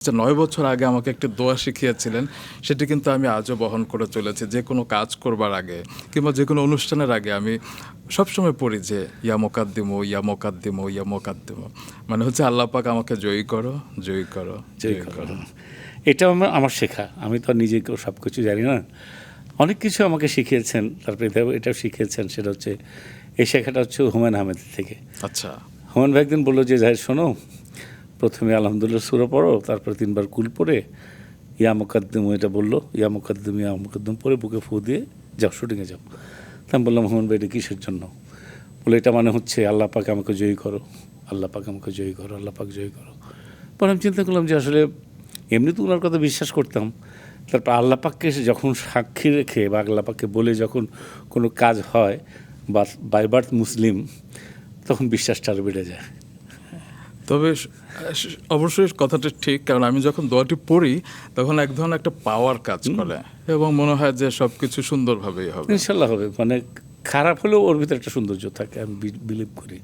যে নয় বছর আগে আমাকে একটি দোয়া শিখিয়েছিলেন সেটি কিন্তু আমি আজও বহন করে চলেছি যে কোনো কাজ করবার আগে কিংবা যে কোনো অনুষ্ঠানের আগে আমি সবসময় পড়ি যে ইয়া মোকাদ্দিমো ইয়া মোকাদ্দিমো ইয়া মোকাদ্দিমো। মানে হচ্ছে আল্লাহ পাক আমাকে জয়ী করো জয়ী করো জয়ী করো। এটা আমার আমার শেখা। আমি তো আর নিজে সব কিছু জানি না। অনেক কিছু আমাকে শিখিয়েছেন তারপরে এটাও শিখিয়েছেন সেটা হচ্ছে এই শেখাটা হচ্ছে হুমায়ুন আহমেদ থেকে। আচ্ছা। হুমায়ুন ভাই একদিন বলল যে যাই শোনো প্রথমে আলহামদুলিল্লাহ সুরা পড়ো, তারপরে তিনবার কুল পড়ে, ইয়া মুকাদ্দম, এটা বলল, ইয়া মুকাদ্দম, ইয়া পরে বুকে ফু দিয়ে যাও, শুটিংয়ে যাও। তা আমি বললাম হুমায়ুন ভাই, এটা কিসের জন্য? বলে, এটা মানে হচ্ছে আল্লাহ পাক আমাকে জয়ী করো, আল্লাহ পাক আমাকে জয়ী করো, আল্লাহ পাক জয়ী করো। পরে আমি চিন্তা করলাম যে, আসলে এমনি তো ওনার কথা বিশ্বাস করতাম, তারপর আল্লাহ পাককে যখন সাক্ষী রেখে বা আল্লাহ পাককে বলে যখন কোনো কাজ হয় বা বাই বার্থ মুসলিম, তখন বিশ্বাসটা আরও বেড়ে যায়। তবে অবশ্যই কথাটা ঠিক কারণ আমি যখন দোয়াটি পড়ি তখন এক ধরনের একটা পাওয়ার কাজ করে এবং মনে হয় যে সব কিছু সুন্দরভাবেই হবে। ইনশাল্লাহ হবে। মানে খারাপ হলেও ওর ভিতরে একটা সৌন্দর্য থাকে আমি বিলিভ করি।